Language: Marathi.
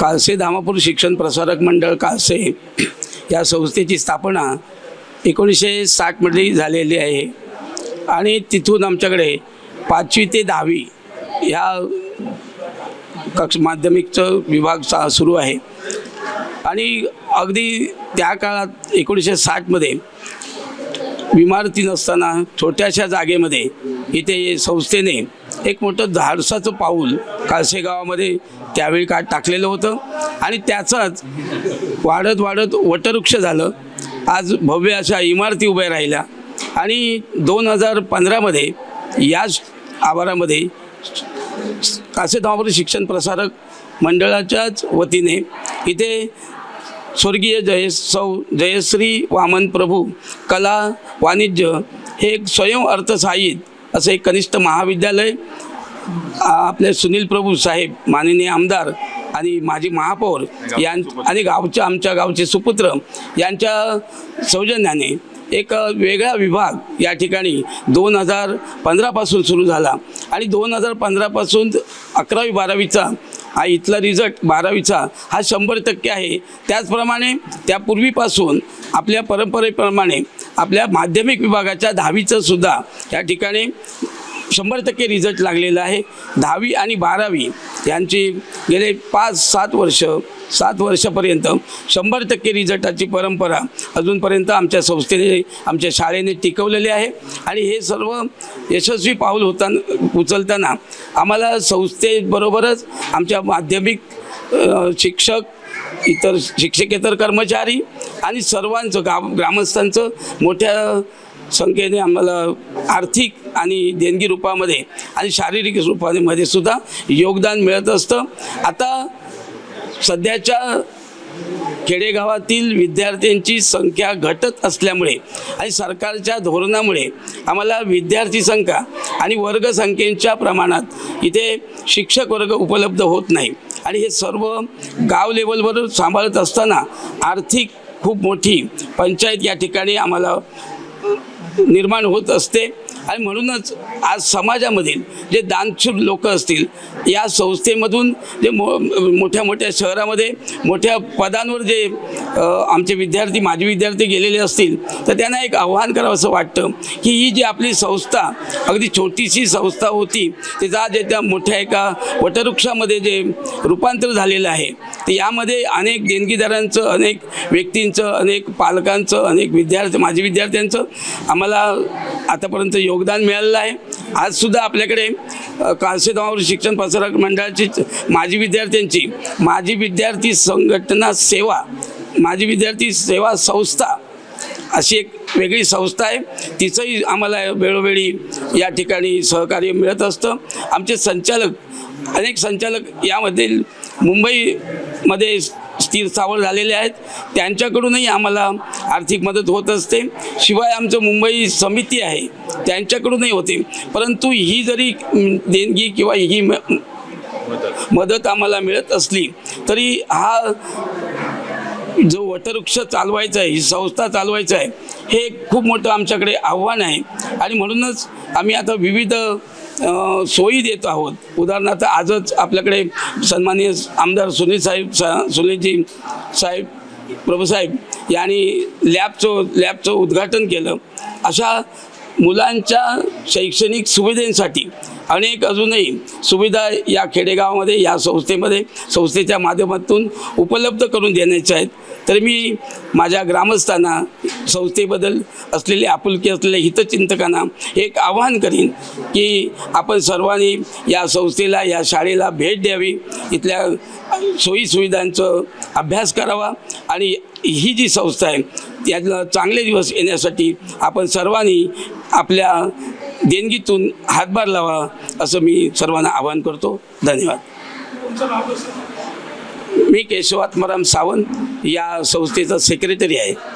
कालसे धामापूर शिक्षण प्रसारक मंडळ कालसे या संस्थेची स्थापना एकोणीसशे साठमध्ये झालेली आहे. आणि तिथून आमच्याकडे पाचवी ते दहावी ह्या कक्ष माध्यमिकचं विभाग सा सुरू आहे. आणि अगदी त्या काळात एकोणीसशे साठमध्ये इमारती नसताना छोट्याशा जागेमध्ये इथे संस्थेने एक मोठं धाडसाचं पाऊल काळसेगावामध्ये त्यावेळी का टाकलेलं होतं. आणि त्याचाच वाढत वाढत वटवृक्ष झालं. आज भव्य अशा इमारती उभ्या राहिल्या. आणि दोन हजार पंधरामध्ये याच आवारामध्ये कासे शिक्षण प्रसारक मंडळाच्याच वतीने इथे स्वर्गीय जय सौ जयश्री वामन प्रभू कला वाणिज्य हे एक स्वयं अर्थसहाय्यित असं एक कनिष्ठ महाविद्यालय आपले सुनील प्रभू साहेब माननीय आमदार आणि माजी महापौर यां आणि गावच्या आमच्या गावचे सुपुत्र यांच्या सौजन्याने एक वेगळा विभाग या ठिकाणी दोन हजार पंधरापासून सुरू झाला. आणि दोन हजार पंधरापासून अकरावी बारावीचा हा इथला रिझल्ट बारावीचा हा शंभर टक्के आहे. त्याचप्रमाणे त्यापूर्वीपासून आपल्या परंपरेप्रमाणे आपल्या माध्यमिक विभागाच्या दहावीचं सुद्धा या ठिकाणी शंभर टक्के रिझल्ट लागलेला आहे. दहावी आणि बारावी यांची गेले पाच सात वर्ष सात वर्षापर्यंत शंभर टक्के रिझल्टाची परंपरा अजूनपर्यंत आमच्या संस्थेने आमच्या शाळेने टिकवलेली आहे. आणि हे सर्व यशस्वी पाऊल होताना उचलताना आम्हाला संस्थेबरोबरच आमच्या माध्यमिक शिक्षक इतर शिक्षकेतर कर्मचारी आणि सर्वांचं गाव ग्रामस्थांचं मोठ्या संख्येने आम्हाला आर्थिक आणि देणगी रूपामध्ये आणि शारीरिक रूपामध्ये सुद्धा योगदान मिळत असतं. आता सध्याच्या खेडेगावातील विद्यार्थ्यांची संख्या घटत असल्यामुळे आणि सरकारच्या धोरणामुळे आम्हाला विद्यार्थी संख्या आणि वर्गसंख्येच्या प्रमाणात इथे शिक्षक वर्ग उपलब्ध होत नाही. आणि हे सर्व गाव लेवलवर सांभाळत असताना आर्थिक खूप मोठी पंचायत या ठिकाणी आम्हाला निर्माण होत असते. आणि म्हणूनच आज समाजामधील जे दानशूर लोक असतील या संस्थेमधून जे मो मोठ्या मोठ्या शहरामध्ये मोठ्या पदांवर जे आमचे विद्यार्थी माजी विद्यार्थी गेलेले असतील तर त्यांना एक आव्हान करावं असं वाटतं की ही जी आपली संस्था अगदी छोटीशी संस्था होती तिचा आज त्या मोठ्या एका वटवृक्षामध्ये जे रूपांतर झालेलं आहे तर यामध्ये अनेक देणगीदारांचं अनेक व्यक्तींचं अनेक पालकांचं अनेक विद्यार्थी माजी विद्यार्थ्यांचं आम्हाला आतापर्यंत योग योगदान मिळालेलं आहे. आजसुद्धा आपल्याकडे अ, शिक्षण प्रसारक मंडळाची माजी विद्यार्थ्यांची माजी विद्यार्थी संघटना सेवा माजी विद्यार्थी सेवा संस्था अशी एक वेगळी संस्था आहे. तिचंही आम्हाला वेळोवेळी या ठिकाणी सहकार्य मिळत असतं. आमचे संचालक अनेक संचालक यामधील मुंबईमध्ये स्थिर झालेले आहेत. त्यांच्याकडूनही आम्हाला आर्थिक मदत होत असते. शिवाय आमचं मुंबई समिती आहे त्यांच्याकडूनही होते. परंतु ही जरी देणगी किंवा ही म- मदत आम्हाला मिळत असली तरी हा जो वटवृक्ष चालवायचा आहे ही संस्था चालवायचं आहे हे एक खूप मोठं आमच्याकडे आव्हान आहे. आणि म्हणूनच आम्ही आता विविध सोयी देत आहोत. उदाहरणार्थ आजच आपल्याकडे सन्माननीय आमदार सुनील साहेब सा सुनीलजी साहेब प्रभूसाहेब यांनी लॅबचं लॅबचं उद्घाटन केलं. अशा मुलांच्या शैक्षणिक सुविधेसाठी अनेक अजूनही सुविधा या खेडेगावामध्ये या संस्थेमध्ये संस्थेच्या माध्यमातून उपलब्ध करून देण्याच्या आहेत. तर मी माझ्या ग्रामस्थांना संस्थेबद्दल असलेली आपुलकी असलेल्या हितचिंतकांना एक आवाहन करीन की आपण सर्वांनी या संस्थेला या शाळेला भेट द्यावी. इथल्या सोयीसुविधांचं अभ्यास करावा आणि ही जी संस्था आहे त्याला चांगले दिवस येण्यासाठी आपण सर्वांनी आपल्या देणगीतून हातभार लावा असं मी सर्वांना आवाहन करतो. धन्यवाद. मी केशव आत्माराम सावंत या संस्थेचा सेक्रेटरी आहे.